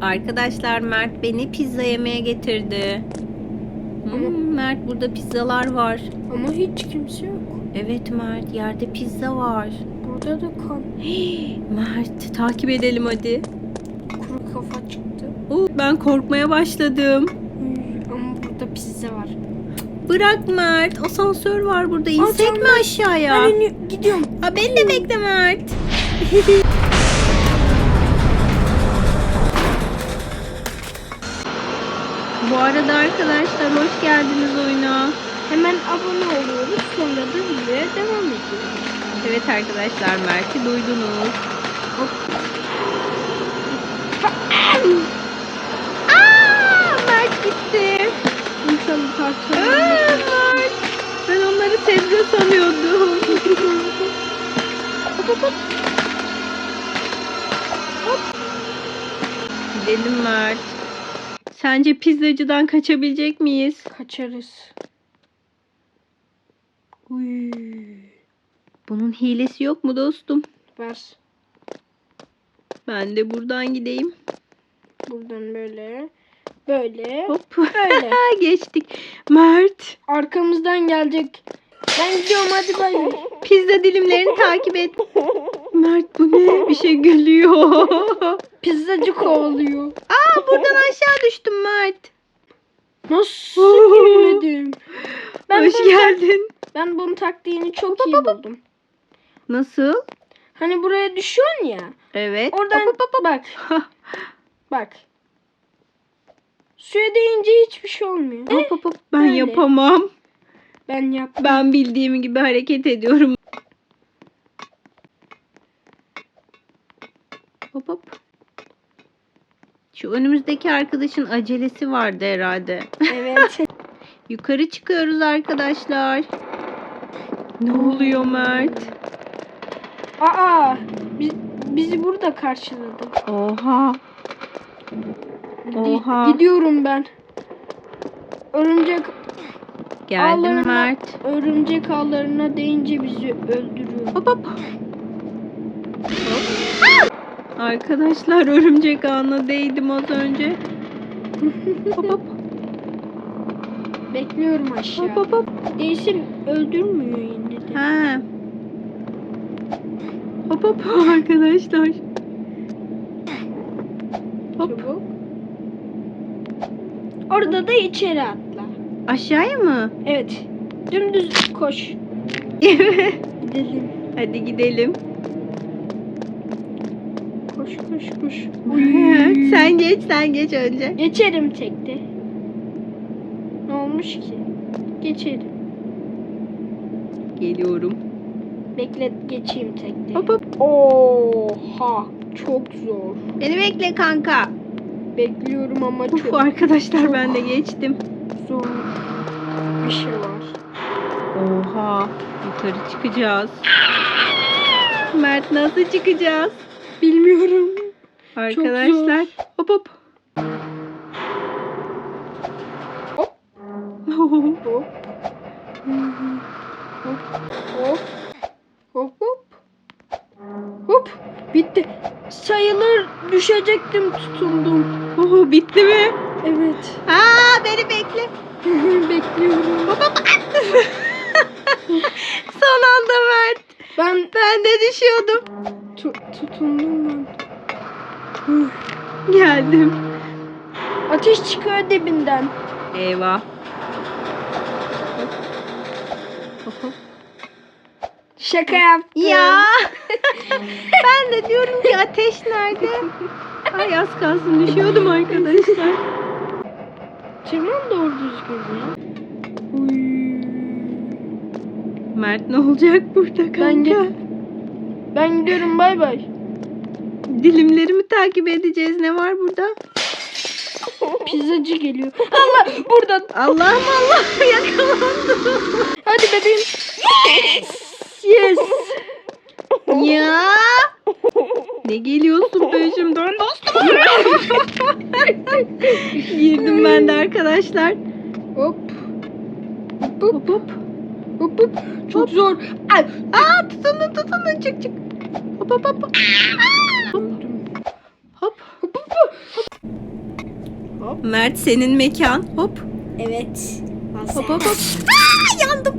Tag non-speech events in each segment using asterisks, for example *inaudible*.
Arkadaşlar Mert beni pizza yemeye getirdi. Hmm, Mert burada pizzalar var. Ama hiç kimse yok. Evet Mert yerde pizza var. Burada da kan. *gasps* Mert takip edelim hadi. Kuru kafa çıktı. Oo, ben korkmaya başladım. Hmm, Ama burada pizza var. Bırak Mert asansör var burada. Aa, İnsek mi aşağıya? Ben gidiyorum. Ha, beni de bekle Mert. *laughs* Bu arada arkadaşlar hoş geldiniz oyuna. Hemen abone oluyoruz. Sonra da videoya devam ediyoruz. Evet arkadaşlar Mert'i duydunuz. Aa, Mert gitti. Parçalanır. Mert. Ben onları sebze sanıyordum. Hop, hop, hop. Hop. Gidelim Mert. Sence pizzacıdan kaçabilecek miyiz? Kaçarız. Uy. Bunun hilesi yok mu dostum? Var. Ben de buradan gideyim. Buradan böyle. Böyle. Hop. Böyle. *laughs* Geçtik. Mert. Arkamızdan gelecek. Ben gidiyorum hadi bay. *laughs* Pizza dilimlerini takip et. Mert bu ne? Bir şey gülüyor. Pizzacı kovalıyor. Aa buradan aşağı düştüm Mert. Nasıl gülmedim? Ben Hoş bunu, geldin. ben bunun taktiğini çok iyi buldum. Nasıl? Hani buraya düşüyorsun ya. Evet. Oradan Hop, hop, hop. bak. *laughs* Bak. Suya değince hiçbir şey olmuyor. Hop, hop, hop. Ben Böyle. yapamam. Ben yaptım. Ben bildiğim gibi hareket ediyorum. Hop hop. Şu önümüzdeki arkadaşın acelesi vardı herhalde. Evet. *laughs* Yukarı çıkıyoruz arkadaşlar. Ne oluyor Mert? Aa, biz, bizi burada karşıladı. Oha. Oha. gidiyorum ben. Örümcek Geldim Ağlarına- Mert. örümcek ağlarına değince bizi öldürüyor. Hop hop. Arkadaşlar örümcek ağına değdim az önce. Hop hop. Bekliyorum aşağı. Hop hop hop. Değilsin öldürmüyor yine de. Ha. Hop hop arkadaşlar. Hop. Çabuk. Orada da içeri atla. Aşağıya mı? Evet. Dümdüz koş. *laughs* Gidelim. Hadi gidelim. Koş koş koş. sen geç sen geç önce. Geçerim tekte. Ne olmuş ki? Geçerim. Geliyorum. Bekle geçeyim tekte. Hop hop. Oha. Çok zor. Beni bekle kanka. Bekliyorum ama Uf çok arkadaşlar ben de geçtim. zor bir şey var. Oha. Yukarı çıkacağız. Mert nasıl çıkacağız? Bilmiyorum. Arkadaşlar. Hop hop. Hop. Hop. Hop. Hop. Hop. Hop hop. Bitti. Sayılır düşecektim tutundum. Oh, bitti mi? Evet. Aa beni bekle. *laughs* Bekliyorum. Hop hop. *laughs* Son anda Mert. Ben Ben de düşüyordum. Tu- tutundum ben. Geldim. Ateş çıkıyor dibinden. Eyvah. Şaka yaptım. Ya. *laughs* ben de diyorum ki ateş nerede? Ay az kalsın düşüyordum arkadaşlar. Tırman doğru düzgün ya. Mert ne olacak burada kanka? Ben Ben gidiyorum bay bay. Dilimlerimi takip edeceğiz. Ne var burada? Pizzacı geliyor. Allah buradan. Allah'ım Allah yakalandım. Hadi bebeğim. Yes. Yes. ya. Ne geliyorsun peşimden dostum? Girdim ben de arkadaşlar. Hop. Hop hop. Hop hop. Çok zor. Ay. Aa tutunun tutunun çık çık. Hop hop hop. Hop. Hop hop hop. Mert senin mekan. Hop. Evet. Hop hop hop. Aa, yandım.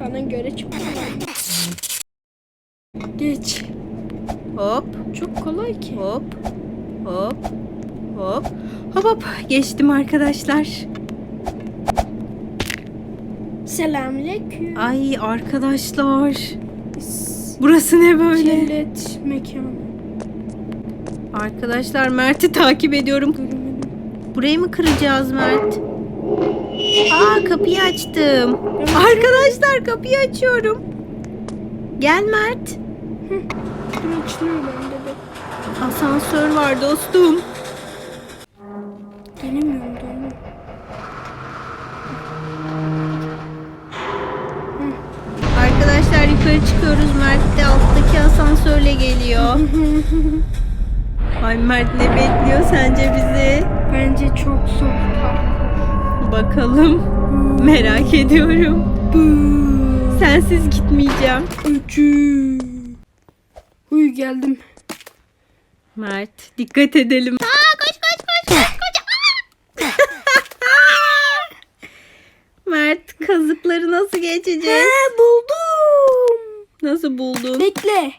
*laughs* Bana göre çok kolay. Geç. Hop Çok kolay ki. hop hop hop. Hop hop. Geçtim arkadaşlar. Selamünaleyküm. Ay arkadaşlar. Burası ne böyle? Cennet mekanı. Arkadaşlar Mert'i takip ediyorum. Görmedim. Burayı mı kıracağız Mert? Aa kapıyı açtım. Arkadaşlar kapıyı açıyorum. Gel Mert. Asansör var dostum. Gelemiyorum doğru. Arkadaşlar yukarı çıkıyoruz. Mert de alttaki asansörle geliyor. *laughs* Ay Mert ne bekliyor sence bizi? Bence çok zor parkur. Bakalım. Merak ediyorum. Sensiz gitmeyeceğim. Öcü. Huy geldim. Mert dikkat edelim. Aa, koş koş koş. koş, koş. *laughs* Mert kazıkları nasıl geçeceğiz? buldum. Nasıl buldun? Bekle.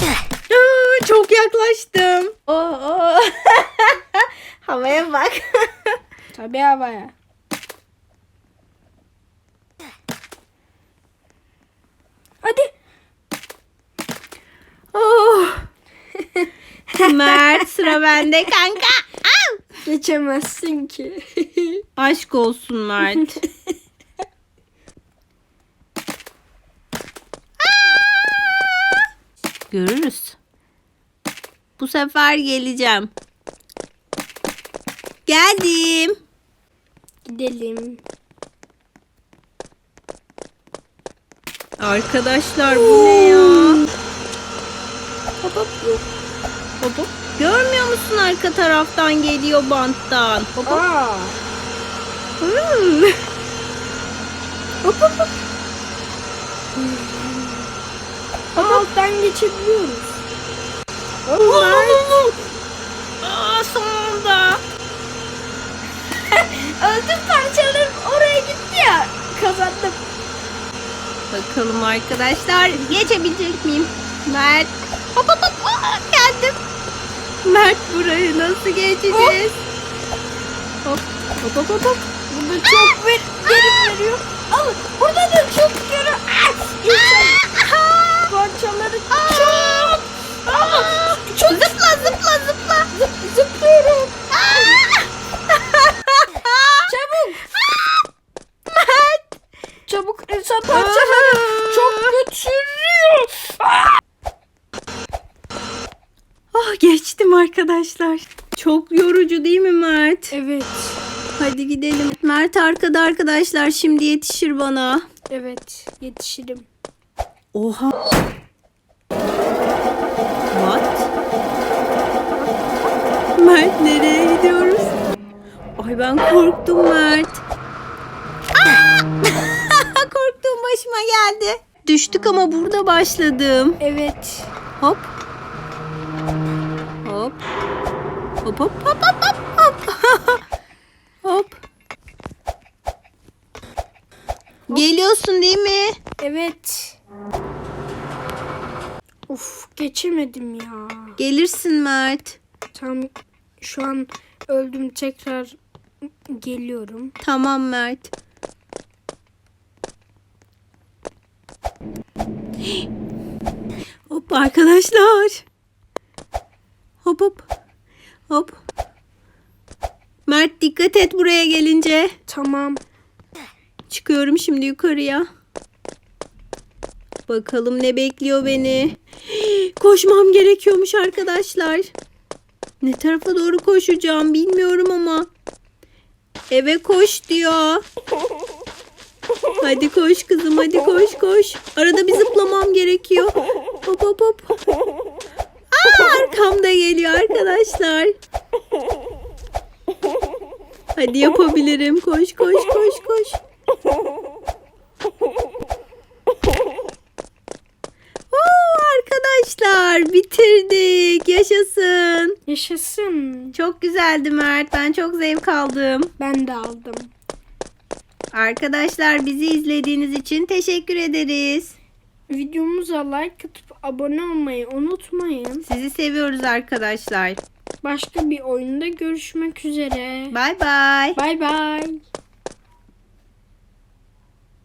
Aa, çok yaklaştım. Oo. *laughs* Havaya bak. *laughs* Tabii havaya. Hadi. Oh. *laughs* Mert sıra bende kanka. Geçemezsin ki. Aşk olsun Mert. Görürüz. Bu sefer geleceğim. Geldim. Gidelim. Arkadaşlar bu ne ya? Hop hop. Hop hop. Görmüyor musun arka taraftan geliyor banttan? Hop hop. Aa. Hmm. Hop hop hop. Ama alttan geçebiliyoruz. Mert. Aa, sonunda. *laughs* Öldüm parçalarım oraya gitti ya. Kazandım. Bakalım arkadaşlar geçebilecek miyim? Mert. Hop hop hop. Aa, geldim. Mert burayı nasıl geçeceğiz? Hop hop hop hop. hop. Burada çok ver, verim veriyor. Al burada da çok yürü. İnsan parçaları çok. Aa, çok Zıpla zıpla zıpla. zıp, zıplıyorum. *laughs* Çabuk. Çabuk insan parçaları çok götürüyor. Ah geçtim arkadaşlar. Çok yorucu değil mi Mert? Evet. Hadi gidelim. Mert arkada arkadaşlar şimdi yetişir bana. Evet yetişirim. Oha. What? Mert nereye gidiyoruz? Ay ben korktum Mert. Aa! *laughs* Korktuğum başıma geldi. Düştük ama burada başladım. Evet. Hop. Hop. Hop hop hop hop hop hop. *laughs* hop. Geliyorsun değil mi? Evet. Of geçemedim ya. Gelirsin Mert. Tam şu an öldüm tekrar geliyorum. Tamam Mert. Hop arkadaşlar. Hop hop. Hop. Mert dikkat et buraya gelince. Tamam. Çıkıyorum şimdi yukarıya. Bakalım ne bekliyor beni. Koşmam gerekiyormuş arkadaşlar. Ne tarafa doğru koşacağım bilmiyorum ama. Eve koş diyor. Hadi koş kızım hadi koş koş. Arada bir zıplamam gerekiyor. Hop hop hop. Aa, arkamda geliyor arkadaşlar. Hadi yapabilirim. Koş koş koş koş. Oo, arkadaşlar Arkadaşlar bitirdik. Yaşasın. Yaşasın. Çok güzeldi Mert. Ben çok zevk aldım. Ben de aldım. Arkadaşlar bizi izlediğiniz için teşekkür ederiz. Videomuza like atıp abone olmayı unutmayın. Sizi seviyoruz arkadaşlar. Başka bir oyunda görüşmek üzere. Bay bay. Bay bay.